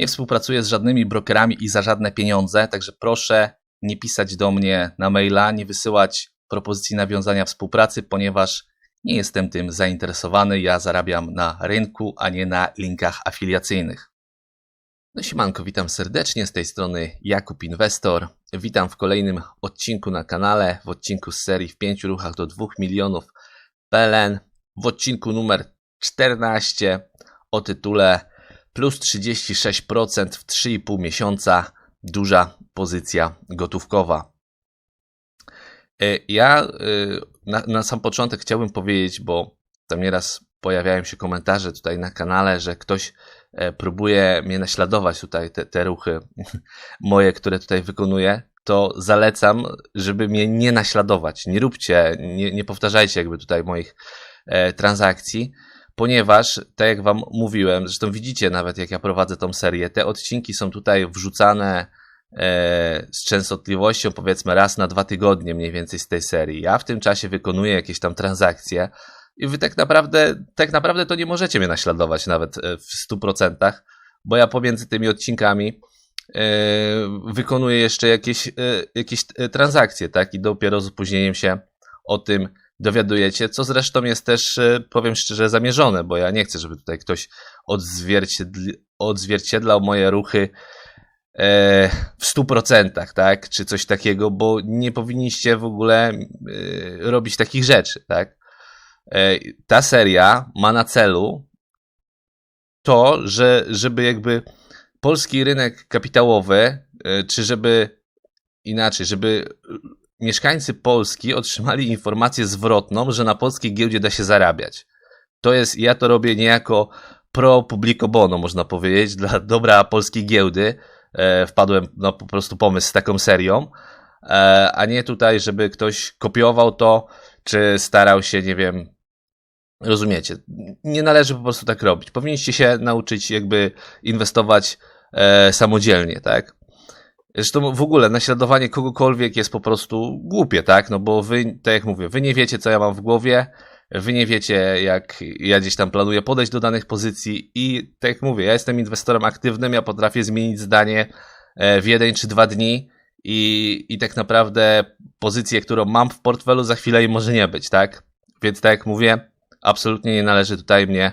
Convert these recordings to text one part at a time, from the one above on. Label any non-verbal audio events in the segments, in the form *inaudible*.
Nie współpracuję z żadnymi brokerami i za żadne pieniądze, także proszę nie pisać do mnie na maila, nie wysyłać propozycji nawiązania współpracy, ponieważ nie jestem tym zainteresowany. Ja zarabiam na rynku, a nie na linkach afiliacyjnych. No siemanko, witam serdecznie z tej strony Jakub Inwestor. Witam w kolejnym odcinku na kanale, w odcinku z serii w pięciu ruchach do 2 milionów PLN, w odcinku numer 14 o tytule plus 36% w 3,5 miesiąca, duża pozycja gotówkowa. E, Ja e, na, na sam początek chciałbym powiedzieć, bo tam nieraz pojawiają się komentarze tutaj na kanale, że ktoś e, próbuje mnie naśladować tutaj te, te ruchy *laughs* moje, które tutaj wykonuję, to zalecam, żeby mnie nie naśladować. Nie róbcie, nie, nie powtarzajcie jakby tutaj moich e, transakcji, ponieważ, tak jak Wam mówiłem, zresztą widzicie nawet jak ja prowadzę tą serię, te odcinki są tutaj wrzucane e, z częstotliwością powiedzmy raz na dwa tygodnie mniej więcej z tej serii. Ja w tym czasie wykonuję jakieś tam transakcje i Wy tak naprawdę, tak naprawdę to nie możecie mnie naśladować nawet e, w 100%, bo ja pomiędzy tymi odcinkami e, wykonuję jeszcze jakieś, jakieś transakcje, tak? I dopiero z opóźnieniem się o tym dowiadujecie, co zresztą jest też, e, powiem szczerze, zamierzone, bo ja nie chcę, żeby tutaj ktoś odzwierciedlał moje ruchy e, w 100%, tak? Czy coś takiego, bo nie powinniście w ogóle e, robić takich rzeczy, tak? Ta seria ma na celu to, że, żeby jakby polski rynek kapitałowy, czy żeby inaczej, żeby mieszkańcy Polski otrzymali informację zwrotną, że na polskiej giełdzie da się zarabiać. To jest, ja to robię niejako pro publico bono, można powiedzieć, dla dobra polskiej giełdy. E, wpadłem na po prostu pomysł z taką serią, e, a nie tutaj, żeby ktoś kopiował to, czy starał się, nie wiem, rozumiecie. Nie należy po prostu tak robić. Powinniście się nauczyć jakby inwestować e, samodzielnie, tak? Zresztą w ogóle naśladowanie kogokolwiek jest po prostu głupie, tak? No bo wy, tak jak mówię, wy nie wiecie, co ja mam w głowie, wy nie wiecie, jak ja gdzieś tam planuję podejść do danych pozycji i tak jak mówię, ja jestem inwestorem aktywnym, ja potrafię zmienić zdanie e, w jeden czy dwa dni i, i tak naprawdę pozycję, którą mam w portfelu za chwilę jej może nie być, tak? Więc tak jak mówię, absolutnie nie należy tutaj mnie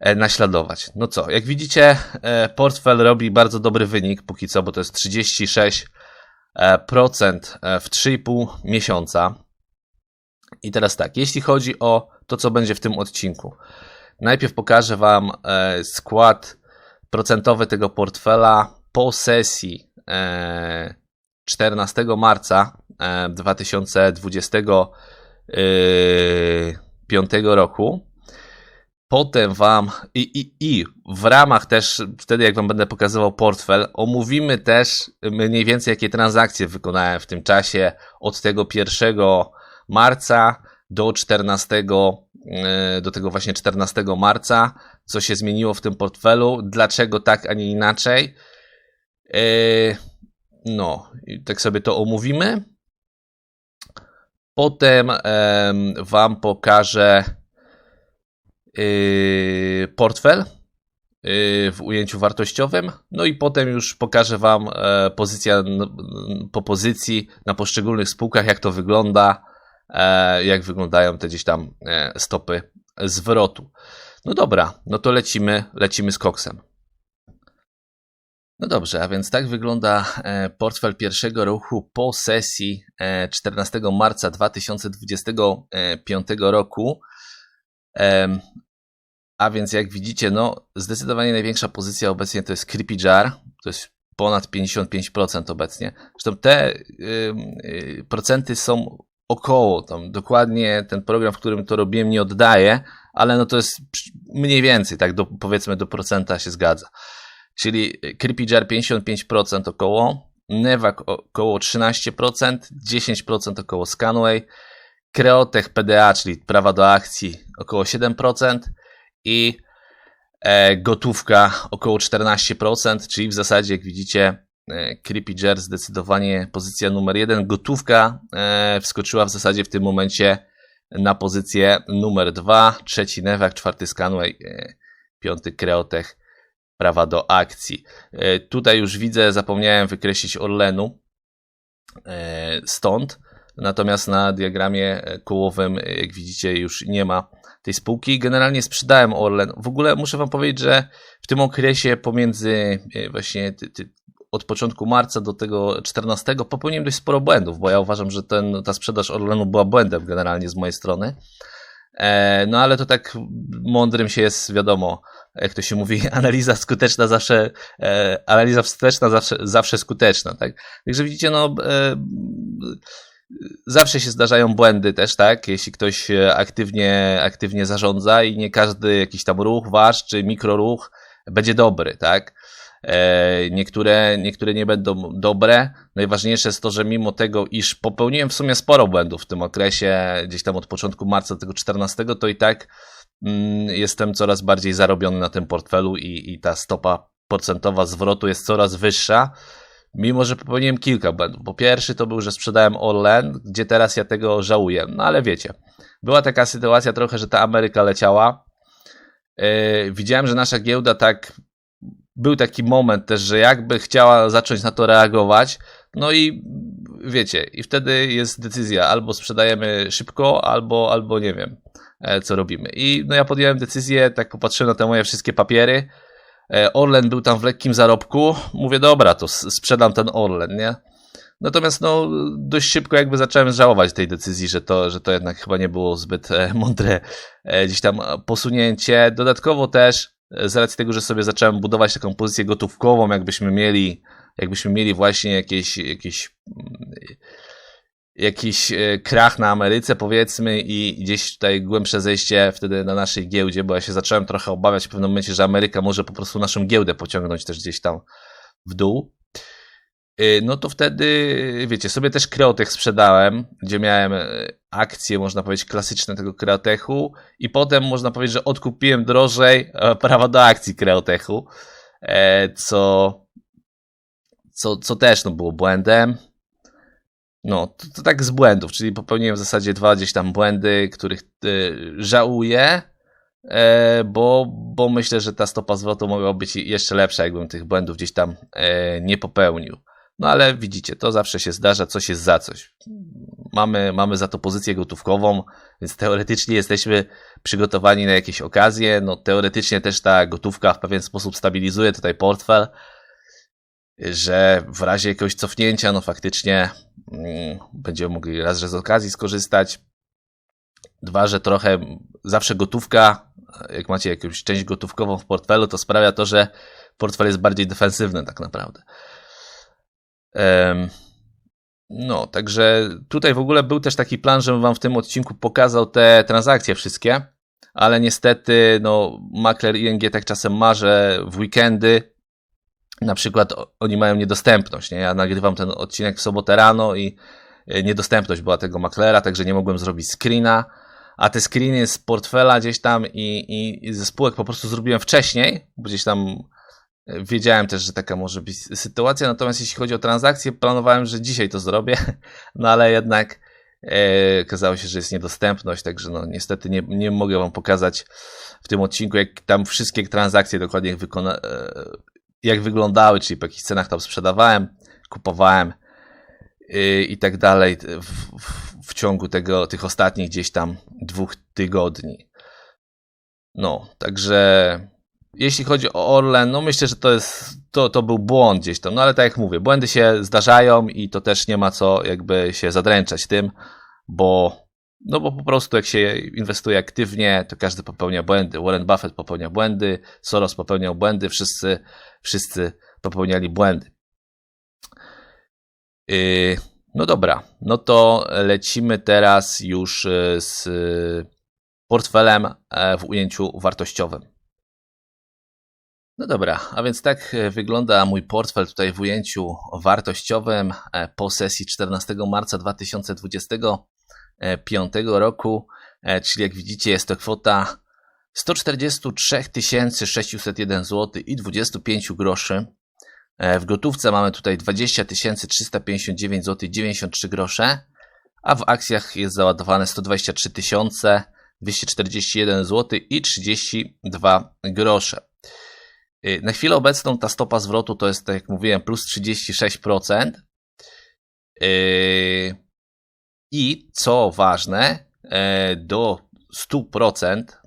naśladować. No co, jak widzicie, e, portfel robi bardzo dobry wynik póki co, bo to jest 36% e, e, w 3,5 miesiąca. I teraz tak, jeśli chodzi o to, co będzie w tym odcinku. Najpierw pokażę Wam e, skład procentowy tego portfela po sesji e, 14 marca e, 2025 roku. Potem Wam i, i, i w ramach też, wtedy jak Wam będę pokazywał portfel, omówimy też mniej więcej jakie transakcje wykonałem w tym czasie od tego 1 marca do 14, e, do tego właśnie 14 marca, co się zmieniło w tym portfelu, dlaczego tak, a nie inaczej. E, No, tak sobie to omówimy. Potem em, Wam pokażę portfel yy, w ujęciu wartościowym. No i potem już pokażę Wam e, pozycja po pozycji na poszczególnych spółkach, jak to wygląda, e, jak wyglądają te gdzieś tam e, stopy zwrotu. No dobra, no to lecimy, lecimy z koksem. No dobrze, a więc tak wygląda portfel pierwszego ruchu po sesji e, 14 marca 2025 roku. A więc jak widzicie, no zdecydowanie największa pozycja obecnie to jest Creepy Jar, to jest ponad 55% obecnie. Zresztą te y, procenty są około, tam dokładnie ten program, w którym to robiłem nie oddaje, ale no to jest mniej więcej, tak do, powiedzmy do procenta się zgadza. czyli Creepiger 55% około, Nevak około 13%, 10% około Scanway, Creotech PDA, czyli prawa do akcji około 7% i e, gotówka około 14%, czyli w zasadzie jak widzicie e, Creepiger zdecydowanie pozycja numer jeden, gotówka e, wskoczyła w zasadzie w tym momencie na pozycję numer dwa, trzeci Nevak, czwarty Scanway, piąty Creotech prawa do akcji. Tutaj już widzę, zapomniałem wykreślić Orlenu stąd, natomiast na diagramie kołowym, jak widzicie, już nie ma tej spółki. Generalnie sprzedałem Orlen. W ogóle muszę Wam powiedzieć, że w tym okresie pomiędzy e, właśnie ty, ty, od początku marca do tego 14 popełniłem dość sporo błędów, bo ja uważam, że ten, ta sprzedaż Orlenu była błędem generalnie z mojej strony. E, No ale to tak mądrym się jest, wiadomo, jak to się mówi, *laughs* analiza skuteczna zawsze, e, analiza wsteczna zawsze, zawsze skuteczna, tak? Także widzicie, no, e, zawsze się zdarzają błędy też, tak? Jeśli ktoś e, aktywnie, aktywnie zarządza i nie każdy jakiś tam ruch wasz czy mikroruch będzie dobry, tak? E, Niektóre, niektóre nie będą dobre. Najważniejsze jest to, że mimo tego, iż popełniłem w sumie sporo błędów w tym okresie, gdzieś tam od początku marca tego 14, to i tak mm, jestem coraz bardziej zarobiony na tym portfelu i, i ta stopa procentowa zwrotu jest coraz wyższa, mimo że popełniłem kilka błędów. Po pierwszy to był, że sprzedałem Orlen, gdzie teraz ja tego żałuję. No ale wiecie, była taka sytuacja trochę, że ta Ameryka leciała. Yy, widziałem, że nasza giełda tak był taki moment też, że jakby chciała zacząć na to reagować, no i wiecie, i wtedy jest decyzja, albo sprzedajemy szybko, albo, albo nie wiem, e, co robimy. I no ja podjąłem decyzję, tak popatrzyłem na te moje wszystkie papiery, Orlen był tam w lekkim zarobku, mówię, dobra, to sprzedam ten Orlen, nie? Natomiast no, dość szybko jakby zacząłem żałować tej decyzji, że to, że to jednak chyba nie było zbyt e, *laughs* mądre e, gdzieś tam posunięcie. Dodatkowo też e, z racji tego, że sobie zacząłem budować taką pozycję gotówkową, jakbyśmy mieli, jakbyśmy mieli właśnie jakieś, jakieś, mm, jakiś e, krach na Ameryce powiedzmy i gdzieś tutaj głębsze zejście wtedy na naszej giełdzie, bo ja się zacząłem trochę obawiać w pewnym momencie, że Ameryka może po prostu naszą giełdę pociągnąć też gdzieś tam w dół. Y, No to wtedy, wiecie, sobie też Kreotech sprzedałem, gdzie miałem e, akcje, można powiedzieć, klasyczne tego Kreotechu i potem można powiedzieć, że odkupiłem drożej e, prawa do akcji Kreotechu, e, co, co, co też no, było błędem. No, to, to tak z błędów, czyli popełniłem w zasadzie dwa gdzieś tam błędy, których e, żałuję, e, bo, bo myślę, że ta stopa zwrotu mogła być jeszcze lepsza, jakbym tych błędów gdzieś tam e, nie popełnił. No ale widzicie, to zawsze się zdarza, coś jest za coś. Mamy, mamy za to pozycję gotówkową, więc teoretycznie jesteśmy przygotowani na jakieś okazje. No teoretycznie też ta gotówka w pewien sposób stabilizuje tutaj portfel, że w razie jakiegoś cofnięcia, no faktycznie mm, będziemy mogli raz, że z okazji skorzystać. Dwa, że trochę zawsze gotówka, jak macie jakąś część gotówkową w portfelu, to sprawia to, że portfel jest bardziej defensywny tak naprawdę. No, także tutaj w ogóle był też taki plan, żebym wam w tym odcinku pokazał te transakcje wszystkie, ale niestety, no, makler ING tak czasem ma, że w weekendy na przykład oni mają niedostępność, nie? Ja nagrywam ten odcinek w sobotę rano i e, niedostępność była tego maklera, także nie mogłem zrobić screena, a te screeny z portfela gdzieś tam i, i, i ze spółek po prostu zrobiłem wcześniej, bo gdzieś tam e, wiedziałem też, że taka może być sytuacja, natomiast jeśli chodzi o transakcje, planowałem, że dzisiaj to zrobię, *laughs* no ale jednak e, okazało się, że jest niedostępność, także no niestety nie, nie mogę wam pokazać w tym odcinku, jak tam wszystkie transakcje dokładnie wykona, e, jak wyglądały, czyli po jakich cenach tam sprzedawałem, kupowałem yy, i tak dalej w, w, w ciągu tego, tych ostatnich gdzieś tam dwóch tygodni. No, także jeśli chodzi o Orlen, no myślę, że to jest, to, to był błąd gdzieś tam, no ale tak jak mówię, błędy się zdarzają i to też nie ma co jakby się zadręczać tym, bo no bo po prostu jak się inwestuje aktywnie, to każdy popełnia błędy. Warren Buffett popełnia błędy, Soros popełniał błędy, wszyscy, wszyscy popełniali błędy. Yy, no dobra, no to lecimy teraz już yy, z portfelem e, w ujęciu wartościowym. No dobra, a więc tak e, wygląda mój portfel tutaj w ujęciu wartościowym po sesji 14 marca 2025 roku, e, czyli jak widzicie jest to kwota 143 601 zł i 25 groszy. W gotówce mamy tutaj 20 359 zł i 93 grosze, a w akcjach jest załadowane 123 241 zł i 32 grosze. Na chwilę obecną ta stopa zwrotu to jest, tak jak mówiłem, plus 36%. Y, I co ważne, e, do 100%,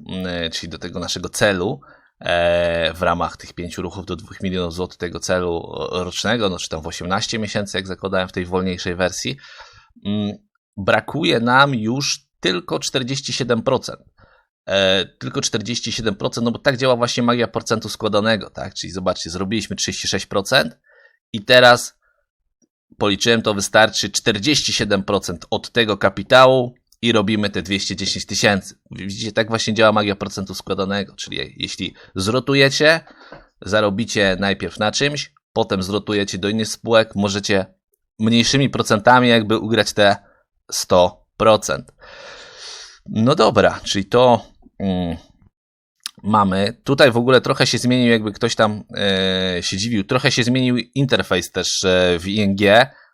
y, czyli do tego naszego celu, e, w ramach tych pięciu ruchów do 2 milionów złotych tego celu rocznego, no czy tam w 18 miesięcy, jak zakładałem w tej wolniejszej wersji, mm, brakuje nam już tylko 47%. E, tylko 47%, no bo tak działa właśnie magia procentu składanego, tak? Czyli zobaczcie, zrobiliśmy 36% i teraz policzyłem to, wystarczy 47% od tego kapitału i robimy te 210 tysięcy. Widzicie, tak właśnie działa magia procentu składanego, czyli jeśli zrotujecie, zarobicie najpierw na czymś, potem zrotujecie do innych spółek, możecie mniejszymi procentami jakby ugrać te 100%. No dobra, czyli to mm, mamy. Tutaj w ogóle trochę się zmienił, jakby ktoś tam e, się dziwił, trochę się zmienił interfejs też e, w ING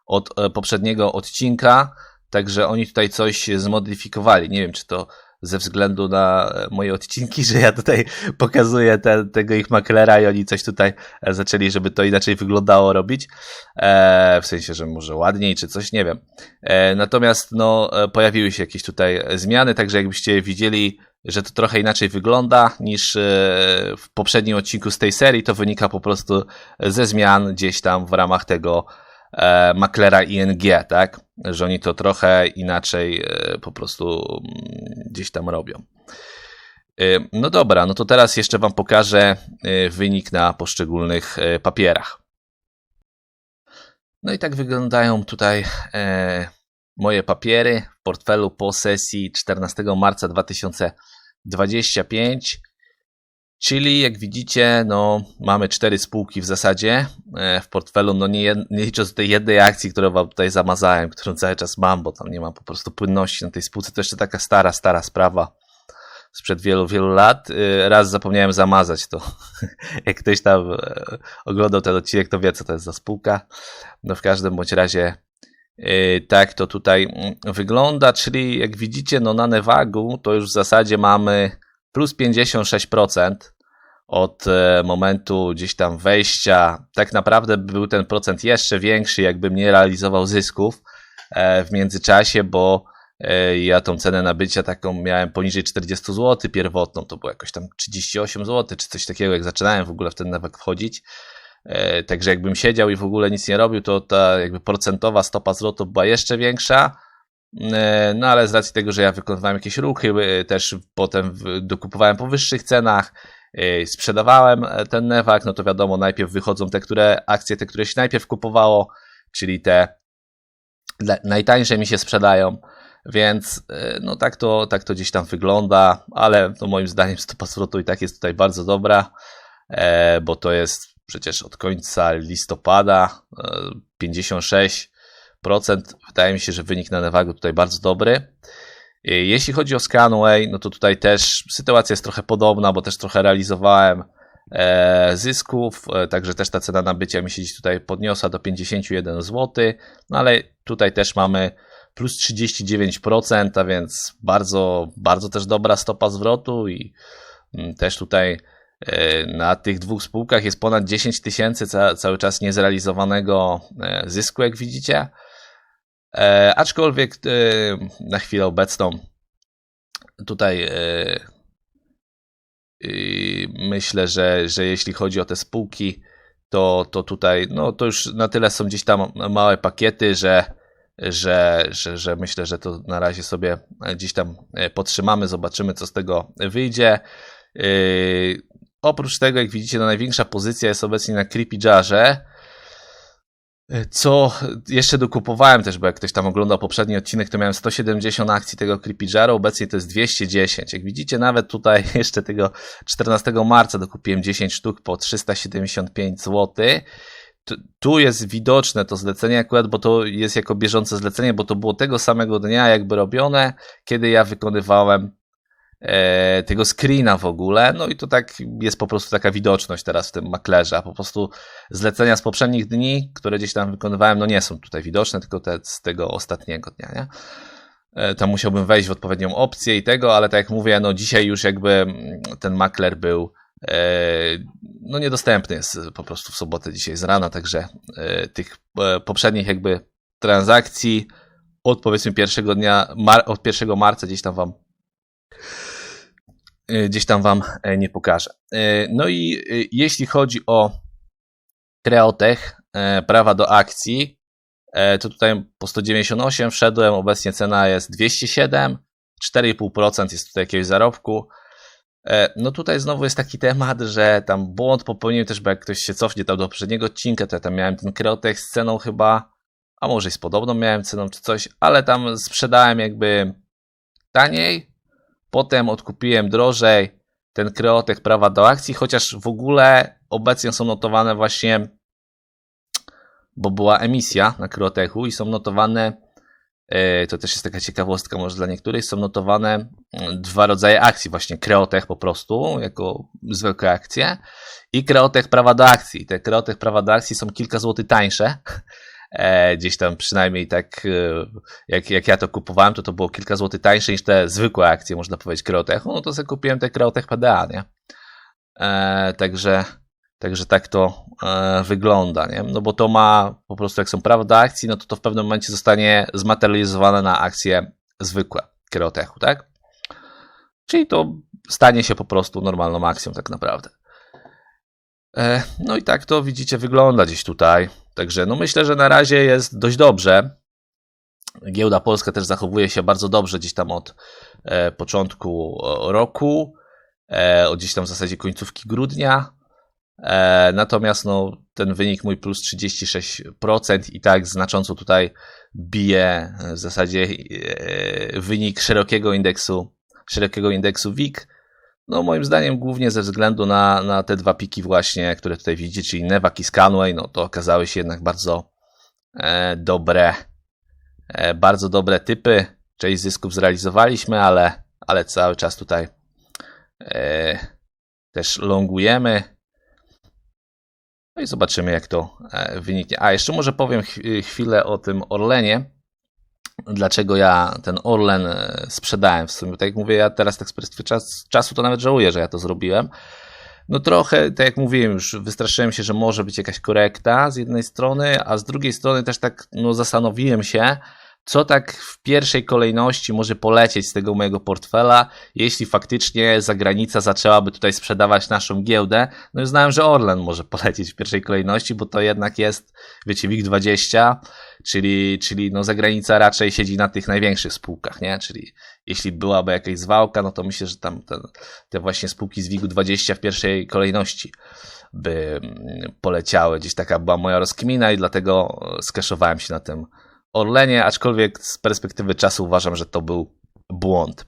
od e, poprzedniego odcinka, także oni tutaj coś zmodyfikowali. Nie wiem, czy to ze względu na moje odcinki, *laughs* że ja tutaj pokazuję te, tego ich maklera i oni coś tutaj zaczęli, żeby to inaczej wyglądało robić. E, w sensie, że może ładniej czy coś, nie wiem. E, natomiast no, pojawiły się jakieś tutaj zmiany, także jakbyście widzieli, że to trochę inaczej wygląda niż e, w poprzednim odcinku z tej serii, to wynika po prostu ze zmian gdzieś tam w ramach tego e, maklera ING, tak? Że oni to trochę inaczej e, po prostu mm, gdzieś tam robią. No dobra, no to teraz jeszcze Wam pokażę wynik na poszczególnych papierach. No i tak wyglądają tutaj moje papiery w portfelu po sesji 14 marca 2025. Czyli jak widzicie, no, mamy cztery spółki w zasadzie e, w portfelu, no nie, nie licząc tej jednej akcji, którą wam tutaj zamazałem, którą cały czas mam, bo tam nie ma po prostu płynności na tej spółce. To jeszcze taka stara, stara sprawa sprzed wielu, wielu lat. E, raz zapomniałem zamazać to. *laughs* Jak ktoś tam e, oglądał ten odcinek, to wie, co to jest za spółka. No w każdym bądź razie tak to tutaj mm, wygląda, czyli jak widzicie, no na Nevagu to już w zasadzie mamy plus 56% od e, momentu gdzieś tam wejścia. Tak naprawdę był ten procent jeszcze większy, jakbym nie realizował zysków e, w międzyczasie, bo e, ja tą cenę nabycia taką miałem poniżej 40 zł pierwotną, to było jakoś tam 38 zł, czy coś takiego, jak zaczynałem w ogóle w ten Nevag wchodzić. E, także jakbym siedział i w ogóle nic nie robił, to ta jakby procentowa stopa zwrotu była jeszcze większa. E, no ale z racji tego, że ja wykonywałem jakieś ruchy, e, też potem dokupowałem po wyższych cenach, sprzedawałem ten newak, no to wiadomo, najpierw wychodzą te które akcje, te, które się najpierw kupowało, czyli te najtańsze mi się sprzedają. Więc no tak to, tak to gdzieś tam wygląda, ale to moim zdaniem stopa zwrotu i tak jest tutaj bardzo dobra, bo to jest przecież od końca listopada 56%. E, Wydaje mi się, że wynik na Nevagu tutaj bardzo dobry. E, jeśli chodzi o Scanway, no to tutaj też sytuacja jest trochę podobna, bo też trochę realizowałem e, zysków, także też ta cena nabycia mi się dziś tutaj podniosła do 51 zł, no ale tutaj też mamy plus 39%, a więc bardzo, bardzo też dobra stopa zwrotu i mm, też tutaj na tych dwóch spółkach jest ponad 10 tysięcy ca cały czas niezrealizowanego e, zysku, jak widzicie. E, aczkolwiek na chwilę obecną tutaj myślę, że, że jeśli chodzi o te spółki, to, to tutaj no, to już na tyle są gdzieś tam małe pakiety, że, że, że, że myślę, że to na razie sobie gdzieś tam podtrzymamy, zobaczymy co z tego wyjdzie. Oprócz tego, jak widzicie, no największa pozycja jest obecnie na Creepy Jarze. Co jeszcze dokupowałem też, bo jak ktoś tam oglądał poprzedni odcinek, to miałem 170 akcji tego Creepy Jara, obecnie to jest 210. Jak widzicie, nawet tutaj *laughs* jeszcze tego 14 marca dokupiłem 10 sztuk po 375 zł. Tu- jest widoczne to zlecenie akurat, bo to jest jako bieżące zlecenie, bo to było tego samego dnia jakby robione, kiedy ja wykonywałem e, tego screena w ogóle. No i to tak jest po prostu taka widoczność teraz w tym maklerze. A po prostu zlecenia z poprzednich dni, które gdzieś tam wykonywałem, no nie są tutaj widoczne, tylko te z tego ostatniego dnia, nie? E, Tam musiałbym wejść w odpowiednią opcję i tego, ale tak jak mówię, no dzisiaj już jakby ten makler był e, no niedostępny jest po prostu w sobotę dzisiaj z rana, także e, tych e, poprzednich jakby transakcji od powiedzmy pierwszego dnia, od 1 marca gdzieś tam wam e, gdzieś tam wam e, nie pokażę. E, No i e, jeśli chodzi o Kreotech, e, prawa do akcji, to tutaj po 198 wszedłem, obecnie cena jest 207, 4,5% jest tutaj jakiegoś zarobku. No tutaj znowu jest taki temat, że tam błąd popełniłem też, bo jak ktoś się cofnie tam do poprzedniego odcinka, to ja tam miałem ten Kreotech z ceną chyba, a może i z podobną miałem ceną czy coś, ale tam sprzedałem jakby taniej, potem odkupiłem drożej ten Kreotech prawa do akcji, chociaż w ogóle obecnie są notowane właśnie, bo była emisja na Kreotechu i są notowane, e, to też jest taka ciekawostka może dla niektórych, są notowane mm, dwa rodzaje akcji, właśnie Kreotech po prostu, jako zwykłe akcje i Kreotech prawa do akcji. Te Kreotech prawa do akcji są kilka złotych tańsze, e, gdzieś tam przynajmniej tak, e, jak, jak ja to kupowałem, to to było kilka złotych tańsze niż te zwykłe akcje, można powiedzieć, Kreotechu, no to sobie kupiłem te Kreotech PDA, nie? E, także, także tak to e, wygląda, nie? No bo to ma po prostu, jak są prawa do akcji, no to to w pewnym momencie zostanie zmaterializowane na akcje zwykłe Kreotechu, tak? Czyli to stanie się po prostu normalną akcją tak naprawdę. E, No i tak to widzicie wygląda gdzieś tutaj. Także no myślę, że na razie jest dość dobrze. Giełda Polska też zachowuje się bardzo dobrze gdzieś tam od e, początku roku, e, od gdzieś tam w zasadzie końcówki grudnia. E, natomiast no, ten wynik mój plus 36% i tak znacząco tutaj bije e, w zasadzie e, wynik szerokiego indeksu, szerokiego indeksu WIG. No moim zdaniem głównie ze względu na, na te dwa piki właśnie, które tutaj widzicie, czyli Nevak i Scanway, no to okazały się jednak bardzo e, dobre, e, bardzo dobre typy. Część zysków zrealizowaliśmy, ale, ale cały czas tutaj e, też longujemy. No i zobaczymy, jak to e, wyniknie. A jeszcze może powiem chw- chwilę o tym Orlenie. Dlaczego ja ten Orlen e, sprzedałem w sumie. Tak jak mówię, ja teraz tak z perspektywy czas, czasu to nawet żałuję, że ja to zrobiłem. No trochę, tak jak mówiłem już, wystraszyłem się, że może być jakaś korekta z jednej strony, a z drugiej strony też tak no, zastanowiłem się, co tak w pierwszej kolejności może polecieć z tego mojego portfela, jeśli faktycznie zagranica zaczęłaby tutaj sprzedawać naszą giełdę. No i znałem, że Orlen może polecieć w pierwszej kolejności, bo to jednak jest, wiecie, WIG20, czyli, czyli no zagranica raczej siedzi na tych największych spółkach, nie? Czyli jeśli byłaby jakaś zwałka, no to myślę, że tam te, te właśnie spółki z WIG20 w pierwszej kolejności by mm, poleciały. Gdzieś taka była moja rozkmina i dlatego skeszowałem się na tym Orlenie, aczkolwiek z perspektywy czasu uważam, że to był błąd.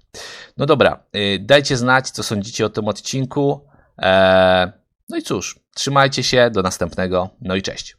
No dobra, y, dajcie znać, co sądzicie o tym odcinku. Eee, No i cóż, trzymajcie się, do następnego, no i cześć.